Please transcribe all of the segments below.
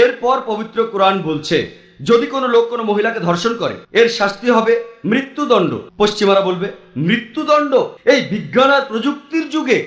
এরপর পবিত্র কোরআন বলছে, যদি কোনো লোক কোনো মহিলাকে ধর্ষণ করে, এর শাস্তি হবে মৃত্যুদণ্ড। পশ্চিমারা বলবে, মৃত্যুদণ্ড? এই বিজ্ঞান আর প্রযুক্তির যুগে,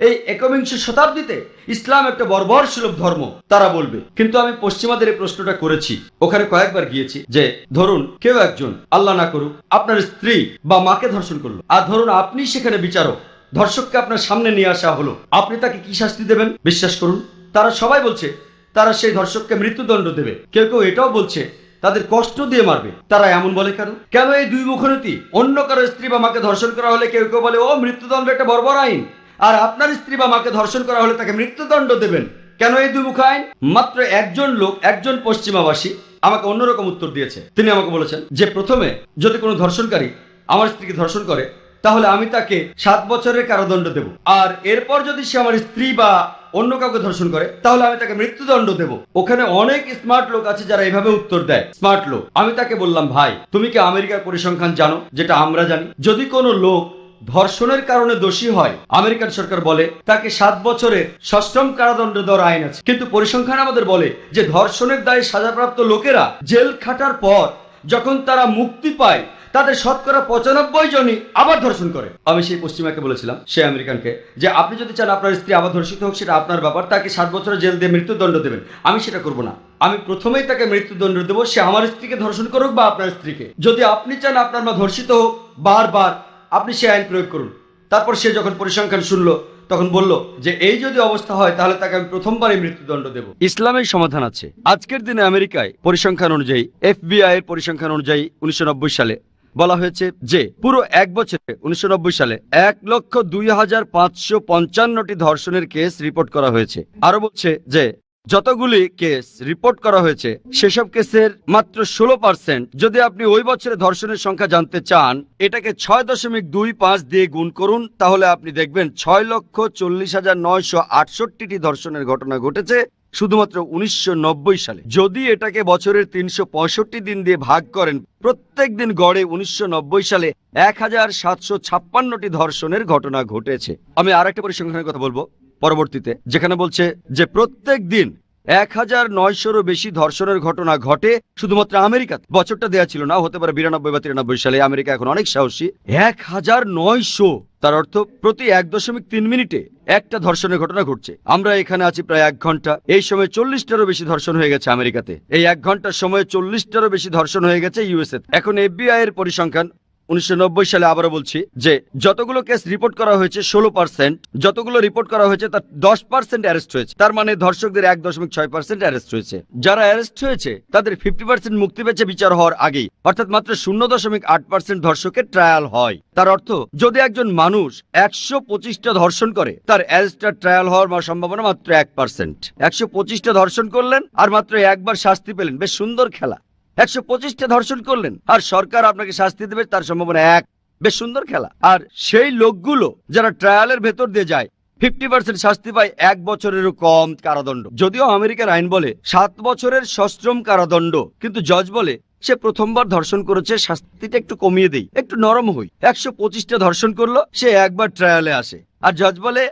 এই একবিংশ শতাব্দীতে ইসলাম একটা বর্বর সুলভ ধর্ম। তারা বলবে, কিন্তু আমি পশ্চিমাদের এই প্রশ্নটা করেছি। ওখানে কয়েকবার গিয়েছি যে, ধরুন, কেউ একজন, আল্লাহ না করুক, আপনার স্ত্রী বা মাকে ধর্ষণ করল। আর ধরুন, আপনি সেখানে বিচারক, ধর্ষককে আপনার সামনে নিয়ে আসা হলো। আপনি তাকে কি শাস্তি দেবেন? বিশ্বাস করুন। তারা সবাই বলছে তারা সেই ধর্ষককে মৃত্যুদণ্ড দেবে। কেউ কেউ এটাও বলছে, তাদের কষ্ট দিয়ে মারবে। তারা এমন বলে কেন? কেন এই দুই মুখনীতি অন্য কারও স্ত্রী বা মাকে ধর্ষণ করা হলে কেউ কেউ বলে, ও, মৃত্যুদণ্ড একটা বর্বর আইন। আর আপনার স্ত্রী বা মাকে ধর্ষণ করা হলে তাকে মৃত্যুদণ্ড দেবেন। কেন এই দুই মুখ আইন? মাত্র একজন লোক, একজন পশ্চিমাবাসী আমাকে অন্যরকম উত্তর দিয়েছে। তিনি আমাকে বলেছেন যে, প্রথমে যদি কোনো ধর্ষণকারী আমার স্ত্রীকে ধর্ষণ করে, তাহলে আমি তাকে সাত বছরের কারাদণ্ড দেব। আর এরপর যদি সে আমার স্ত্রী বা অন্য কাউকে ধর্ষণ করে, তাহলে আমি তাকে মৃত্যুদণ্ড দেব। ওখানে অনেক স্মার্ট লোক আছে যারা এভাবে উত্তর দেয়। স্মার্ট লোক। আমি তাকে বললাম, ভাই, তুমি কি আমেরিকার পরিসংখ্যান জানো, যেটা আমরা জানি? যদি কোনো লোক ধর্ষণের কারণে দোষী হয়, আমেরিকান সরকার বলে, তাকে সাত বছরের সশ্রম কারাদণ্ড দেওয়ার আইন আছে। কিন্তু পরিসংখ্যান আমাদের বলে যে ধর্ষণের দায়ে সাজাপ্রাপ্ত লোকেরা জেল খাটার পর যখন তারা মুক্তি পায় তাদের শতকরা পঁচানব্বই জনই আবার ধর্ষণ করে। আমি সেই পশ্চিমাকে বলেছিলাম, সে আমেরিকানকে, যে আপনি যদি চান আপনার স্ত্রী আবার ধর্ষিত হোক, সেটা আপনার ব্যাপার, তাকে সাত বছরের জেল দিয়ে মৃত্যুদণ্ড দেবেন। আমি সেটা করব না। আমি প্রথমেই তাকে মৃত্যুদণ্ড দেবো, সে আমার স্ত্রীকে ধর্ষণ করুক বা আপনার স্ত্রীকে। যদি আপনি চান আপনার মা ধর্ষিত হোক, বারবার আপনি সে আইন প্রয়োগ করুন। তারপর সে যখন পরিসংখ্যান শুনলো, তখন বলল যে, এই যদি অবস্থা হয়, তাহলে তাকে আমি প্রথমবারই মৃত্যুদণ্ড দেব। ইসলামের সমাধান আছে। আজকের দিনে আমেরিকায় পরিসংখ্যান অনুযায়ী এফবিআই এর পরিসংখ্যান অনুযায়ী, উনিশশো নব্বই সালে বলা হয়েছে যে, পুরো এক বছরে উনিশশো নব্বই সালে এক লক্ষ দুই হাজার পাঁচশো পঞ্চান্নটি ধর্ষণের কেস রিপোর্ট করা হয়েছে। আরও বলছে যে যতগুলি কেস রিপোর্ট করা হয়েছে, সেসব কেসের মাত্র ষোলো পার্সেন্ট যদি আপনি ওই বছরে ধর্ষণের সংখ্যা জানতে চান, এটাকে ছয় দশমিক দুই পাঁচ দিয়ে গুণ করুন, তাহলে আপনি দেখবেন ছয় লক্ষ চল্লিশ হাজার নয়শো আটষট্টিটি ধর্ষণের ঘটনা ঘটেছে শুধুমাত্র উনিশশো নব্বই সালে। যদি এটাকে বছরের তিনশো পঁয়ষট্টি দিন দিয়ে ভাগ করেন, প্রত্যেক দিন গড়ে উনিশশো নব্বই সালে এক হাজার সাতশো ছাপ্পান্নটি ধর্ষণের ঘটনা ঘটেছে। আমি আর একটা পরিসংখ্যানের কথা বলব পরবর্তীতে, যেখানে বলছে যে প্রত্যেক দিন এক হাজার নয়শোরও বেশি ধর্ষণের ঘটনা ঘটে শুধুমাত্র আমেরিকাতে। বছরটা দেয়া ছিল না, হতে পারে বিরানব্বই বা তিরানব্বই সালে। আমেরিকা এখন অনেক সাহসী। এক হাজার নয়শো, তার অর্থ প্রতি এক দশমিক তিন মিনিটে একটা ধর্ষণের ঘটনা ঘটছে। আমরা এখানে আছি প্রায় এক ঘণ্টা। এই সময় চল্লিশটারও বেশি ধর্ষণ হয়ে গেছে আমেরিকাতে। এই এক ঘণ্টার সময় চল্লিশটারও বেশি ধর্ষণ হয়ে গেছে ইউএসএ এখন এফবিআই এর পরিসংখ্যান উনিশশো নব্বই সালে আবারও বলছি যে যতগুলো কেস রিপোর্ট করা হয়েছে, ষোলো পার্সেন্ট যতগুলো রিপোর্ট করা হয়েছে, তার দশ পার্সেন্ট অ্যারেস্ট হয়েছে। তার মানে ধর্ষকদের এক দশমিক ছয় পার্সেন্ট অ্যারেস্ট হয়েছে। যারা অ্যারেস্ট হয়েছে, তাদের ফিফটি পার্সেন্ট মুক্তি পেয়েছে বিচার হওয়ার আগেই। অর্থাৎ মাত্র শূন্য দশমিক আট পার্সেন্ট ধর্ষকের ট্রায়াল হয়। তার অর্থ, যদি একজন মানুষ একশো পঁচিশটা ধর্ষণ করে, তার অ্যারেস্টার ট্রায়াল হওয়ার সম্ভাবনা মাত্র এক পার্সেন্ট একশো পঁচিশটা ধর্ষণ করলেন আর মাত্র একবার শাস্তি পেলেন। বেশ সুন্দর খেলা। একশো পঁচিশটা ধর্ষণ করলেন। আর সরকার আপনাকে শাস্তি দেবে, তার সম্ভাবনা এক। বেশ সুন্দর খেলা। আর সেই লোকগুলো যারা ট্রায়ালের ভেতর দিয়ে যায় ফিফটি পার্সেন্ট শাস্তি পায় এক বছরেরও কম কারাদণ্ড। যদিও আমেরিকার আইন বলে সাত বছরের সশ্রম কারাদণ্ড, কিন্তু জজ বলে সে প্রথমবার ধর্ষণ করেছে, শাস্তিটা একটু কমিয়ে দেই, একটু নরম হই। একশো পঁচিশটা ধর্ষণ করল, সে একবার ট্রায়ালে আসে। আর জজ বলে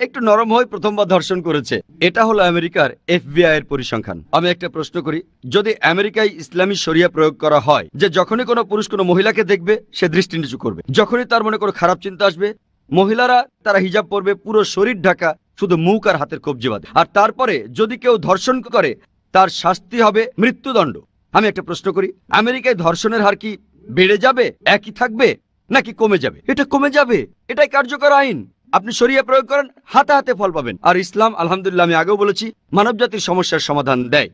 একটু নরম হয়ে প্রথমবার ধর্ষণ করেছে। এটা হলো আমেরিকার এফবিআই এর পরিসংখ্যান। আমি একটা প্রশ্ন করি, যদি আমেরিকায় ইসলামী শরিয়া প্রয়োগ করা হয়, যে যখনই কোনো পুরুষ কোনো মহিলাকে দেখবে, সে দৃষ্টি নিচু করবে। যখনই তার মনে কোনো খারাপ চিন্তা আসবে, মহিলারা তারা হিজাব পরবে, পুরো শরীর ঢাকা, শুধু মুখ আর হাতের কবজি বাঁধে। আর তারপরে যদি কেউ ধর্ষণ করে, তার শাস্তি হবে মৃত্যুদণ্ড। আমি একটা প্রশ্ন করি, আমেরিকায় ধর্ষণের হার কি বেড়ে যাবে, একই থাকবে, নাকি কমে যাবে? এটা কমে যাবে, এটাই কার্যকর আইন। আপনি সরিয়ে প্রয়োগ করেন, হাতে হাতে ফল পাবেন। আর ইসলাম, আলহামদুলিল্লাহ, আমি আগেও বলেছি, মানবজাতির সমস্যার সমাধান দেয়।